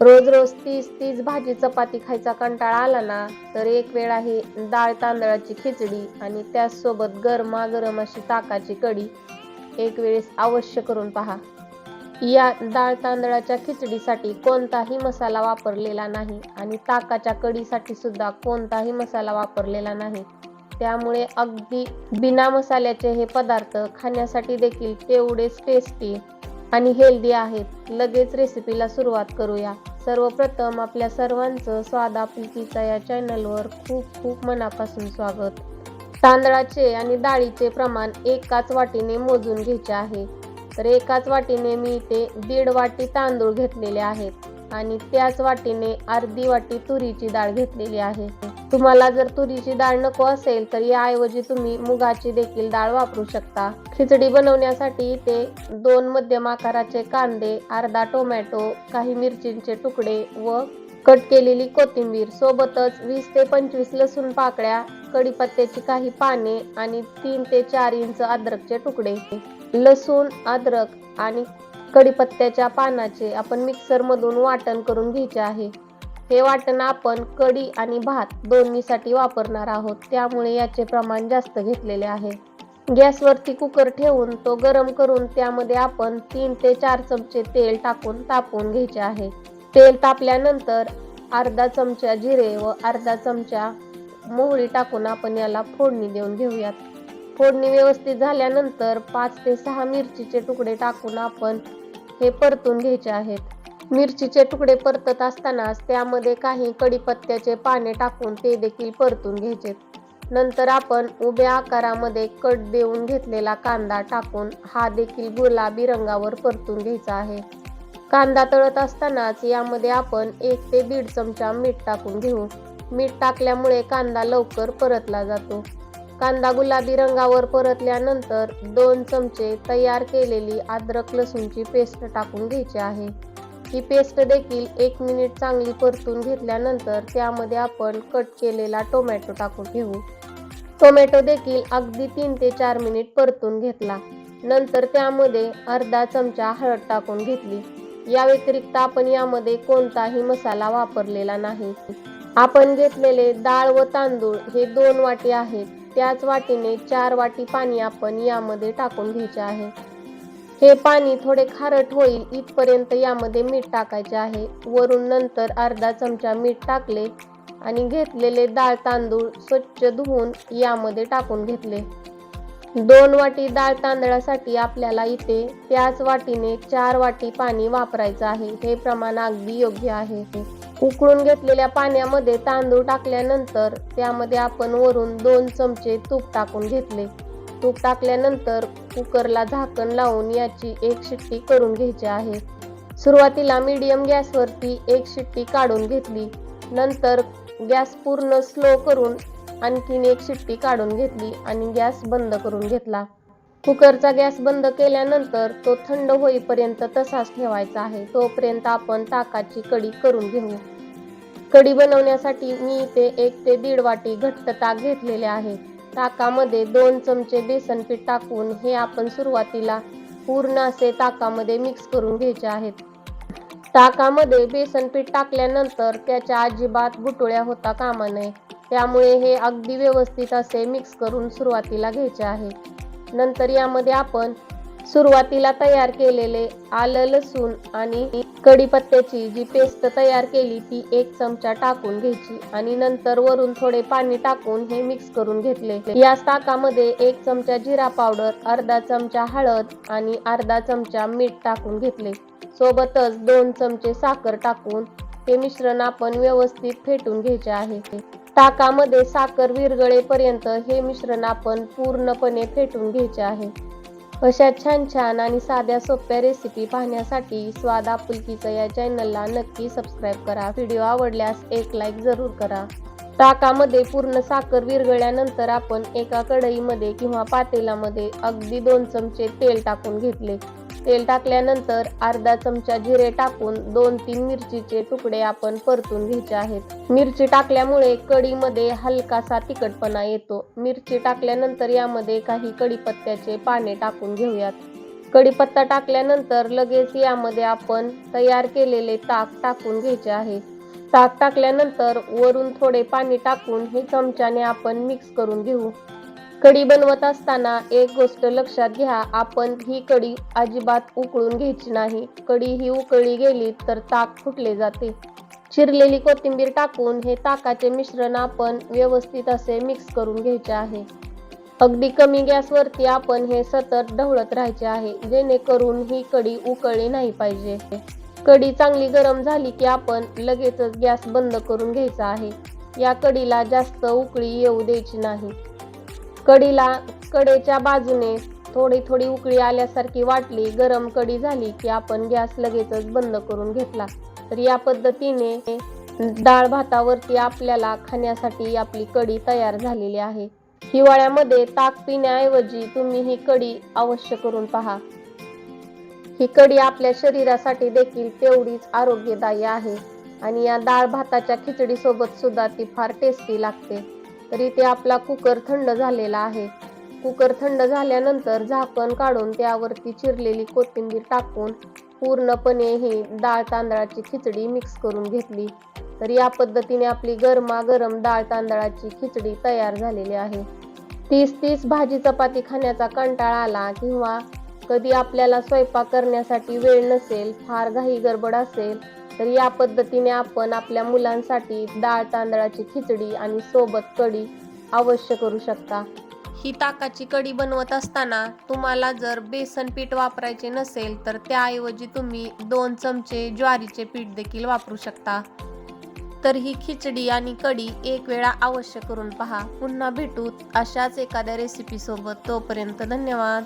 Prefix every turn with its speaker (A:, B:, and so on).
A: रोज रोज तीस तीस भाजी चपाती खायचा कंटाळा आला ना तर एक वेळ आहे डाळ तांदळाची खिचडी आणि त्याचसोबत गरमागरम अशी ताकाची कढी. एक वेळेस अवश्य करून पहा. या डाळ तांदळाच्या खिचडीसाठी कोणताही मसाला वापरलेला नाही आणि ताकाच्या कढीसाठी सुद्धा कोणताही मसाला वापरलेला नाही. त्यामुळे अगदी बिना मसाल्याचे हे पदार्थ खाण्यासाठी देखील तेवढेच टेस्टी आणि हेल्दी आहेत. लगेच रेसिपीला सुरुवात करूया. सर्वप्रथम आपल्या सर्वांचं स्वादा पिकीचा या चॅनलवर खूप खूप मनापासून स्वागत. तांदळाचे आणि डाळीचे प्रमाण एकाच वाटीने मोजून घ्यायचे आहे. तर एकाच वाटीने मी इथे दीड वाटी तांदूळ घेतलेले आहेत आणि त्याच वाटीने अर्धी वाटी तुरीची डाळ घेतलेली आहे. तुम्हाला जर तुरीची डाळ नको असेल तर याऐवजी तुम्ही मुगाची देखील डाळ वापरू शकता. खिचडी बनवण्यासाठी ते दोन मध्यम आकाराचे कांदे अर्धा टोमॅटो काही मिरचींचे तुकडे व कट केलेली कोथिंबीर सोबतच वीस ते पंचवीस लसूण पाकळ्या कडीपत्त्याची काही पाने आणि तीन ते चार इंच अद्रकचे तुकडे. लसूण अद्रक आणि कडीपत्त्याच्या पानाचे आपण मिक्सरमधून वाटण करून घ्यायचे आहे. हे वाटण आपण कढी आणि भात दोन्हीसाठी वापरणार आहोत. त्यामुळे याचे प्रमाण जास्त घेतलेले आहे. गॅसवरती कुकर ठेवून तो गरम करून त्यामध्ये आपण तीन ते चार चमचे तेल टाकून तापवून घ्यायचे आहे. तेल तापल्यानंतर अर्धा चमचा जिरे व अर्धा चमचा मोहरी टाकून आपण याला फोडणी देऊन घेऊयात. फोडणी व्यवस्थित झाल्यानंतर पाच ते सहा मिरचीचे तुकडे टाकून आपण हे परतून घ्यायचे आहेत. मिरचीचे तुकडे परतत असतानाच त्यामध्ये काही कढीपत्त्याचे पाने टाकून ते देखील परतून घ्यायचे. नंतर आपण उभ्या आकारामध्ये कट देऊन घेतलेला कांदा टाकून हा देखील गुलाबी रंगावर परतून घ्यायचा आहे. कांदा तळत असतानाच यामध्ये आपण एक ते दीड चमचा मीठ टाकून घेऊ. मीठ टाकल्यामुळे कांदा लवकर परतला जातो. कांदा गुलाबी रंगावर परतल्यानंतर दोन चमचे तयार केलेली अद्रक लसूणची पेस्ट टाकून घ्यायची आहे. ही पेस्ट देखील एक मिनिट चांगली परतून घेतल्यानंतर त्यामध्ये आपण कट केलेला टोमॅटो टाकून घेऊ. टोमॅटो देखील अगदी तीन ते चार मिनिट परतून घेतला. नंतर त्यामध्ये अर्धा चमचा हळद टाकून घेतली. या व्यतिरिक्त आपण यामध्ये कोणताही मसाला वापरलेला नाही. आपण घेतलेले डाळ व तांदूळ हे दोन वाटी आहेत. त्याच वाटीने चार वाटी पाणी आपण यामध्ये टाकून घ्यायचे आहे. हे पाणी थोडे खारट होईल इथपर्यंत यामध्ये मीठ टाकायचे आहे. वरून नंतर अर्धा चमचा मीठ टाकले आणि घेतलेले डाळ तांदूळ स्वच्छ धुवून यामध्ये टाकून घेतले. दोन वाटी डाळ तांदळासाठी आपल्याला इथे त्याच वाटीने चार वाटी पाणी वापरायचं आहे. हे प्रमाण अगदी योग्य आहे. उकळून घेतलेल्या पाण्यामध्ये तांदूळ टाकल्यानंतर त्यामध्ये आपण वरून दोन चमचे तूप टाकून घेतले. तूप टाकल्यानंतर कुकरला झाकण लावून याची एक शिट्टी करून घ्यायची आहे. सुरुवातीला मीडियम गॅसवरती एक शिट्टी काढून घेतली. नंतर गॅस पूर्ण स्लो करून आणखीन एक शिट्टी काढून घेतली आणि गॅस बंद करून घेतला. कुकरचा गॅस बंद केल्यानंतर तो थंड होईपर्यंत तसाच ठेवायचा आहे. तोपर्यंत आपण ताकाची कढी करून घेऊ. कढी बनवण्यासाठी मी इथे एक ते दीड वाटी घट्ट ताक घेतलेले आहे. ताकामध्ये दोन चमचे बेसन पीठ टाकून हे आपण सुरुवातीला पूर्ण असे ताकामध्ये मिक्स करून घ्यायचे आहेत. ताकामध्ये बेसन पीठ टाकल्यानंतर त्याच्या अजिबात गुटोळ्या होता कामा नये. त्यामुळे हे अगदी व्यवस्थित असे मिक्स करून सुरुवातीला घ्यायचे आहे. नंतर यामध्ये आपण सुरुवातीला तयार केलेले आलं लसूण आणि कढीपत्त्याची जी पेस्ट तयार केली ती एक चमचा टाकून घ्यायची आणि नंतर वरून थोडे पाणी टाकून हे मिक्स करून घेतले. या ताकामध्ये एक चमचा जिरा पावडर अर्धा चमचा हळद आणि अर्धा चमचा मीठ टाकून घेतले. सोबतच दोन चमचे साखर टाकून हे मिश्रण आपण व्यवस्थित फेटून घ्यायचे आहे. ताकामध्ये साखर विरगळेपर्यंत हे मिश्रण आपण पूर्णपणे फेटून घ्यायचे आहे. अशा छान छान आणि साध्या सोप्या रेसिपी पाहण्यासाठी स्वाद आपुलकीचं या चॅनलला नक्की सबस्क्राईब करा. व्हिडिओ आवडल्यास एक लाईक जरूर करा. ताकामध्ये पूर्ण साखर विरघळल्यानंतर आपण एका कढईमध्ये किंवा पातेलामध्ये अगदी दोन चमचे तेल टाकून घेतले. तेल टाकल्यानंतर अर्धा चमचा जिरे टाकून दोन तीन मिरचीचे तुकडे आपण परतून घ्यायचे आहेत. मिरची टाकल्यामुळे कढीमध्ये हलकासा तिखटपणा येतो. मिरची टाकल्यानंतर यामध्ये काही कढीपत्त्याचे पाने टाकून घेऊयात. कढीपत्ता टाकल्यानंतर लगेच यामध्ये आपण तयार केलेले ताक टाकून घ्यायचे आहे. ताक टाकल्यानंतर वरून थोडे पाणी टाकून हे चमच्याने आपण मिक्स करून घेऊ. कढी बनवत असताना एक गोष्ट लक्षात घ्या आपण ही कढी अजिबात उकळून घ्यायची नाही. कढी ही उकळली गेली तर ताक फुटले जाते. चिरलेली कोथिंबीर टाकून हे ताकाचे मिश्रण आपण व्यवस्थित असे मिक्स करून घ्यायचे आहे. अगदी कमी गॅसवरती आपण हे सतत ढवळत राहायचे आहे जेणेकरून ही कढी उकळली नाही पाहिजे. कढी चांगली गरम झाली की आपण लगेचच गॅस बंद करून घ्यायचा आहे. या कढीला जास्त उकळी येऊ द्यायची नाही. कढीला कडेच्या बाजूने थोडी थोडी उकळी आल्यासारखी वाटली गरम कढी झाली की आपण गॅस लगेचच बंद करून घेतला. तर या पद्धतीने डाळ भातावरती आपल्याला खाण्यासाठी आपली कढी तयार झालेली आहे. हिवाळ्यामध्ये ताक पिण्याऐवजी तुम्ही ही कढी अवश्य करून पहा. ही कढी आपल्या शरीरासाठी देखील तेवढीच आरोग्यदायी आहे आणि या डाळ भाताच्या खिचडी सोबत सुद्धा ती फार टेस्टी लागते. तर इथे आपला कुकर थंड झालेला आहे. कुकर थंड झाल्यानंतर झाकण काढून त्यावरती चिरलेली कोथिंबीर टाकून पूर्णपणे ही डाळ तांदळाची खिचडी मिक्स करून घेतली. तर या पद्धतीने आपली गरमागरम डाळ तांदळाची खिचडी तयार झालेली आहे. तीस तीस भाजी चपाती खाण्याचा कंटाळा आला किंवा कधी आपल्याला स्वयंपाक करण्यासाठी वेळ नसेल फार घाई गडबड असेल तर या पद्धतीने आपण आपल्या मुलांसाठी डाळ तांदळाची खिचडी आणि सोबत कढी अवश्य करू शकता. ही ताकाची कढी बनवत असताना तुम्हाला जर बेसन पीठ वापरायचे नसेल तर त्याऐवजी तुम्ही दोन चमचे ज्वारीचे पीठ देखील वापरू शकता. तर ही खिचडी आणि कढी एक वेळा अवश्य करून पहा. पुन्हा भेटू अशाच एखाद्या रेसिपीसोबत तोपर्यंत धन्यवाद.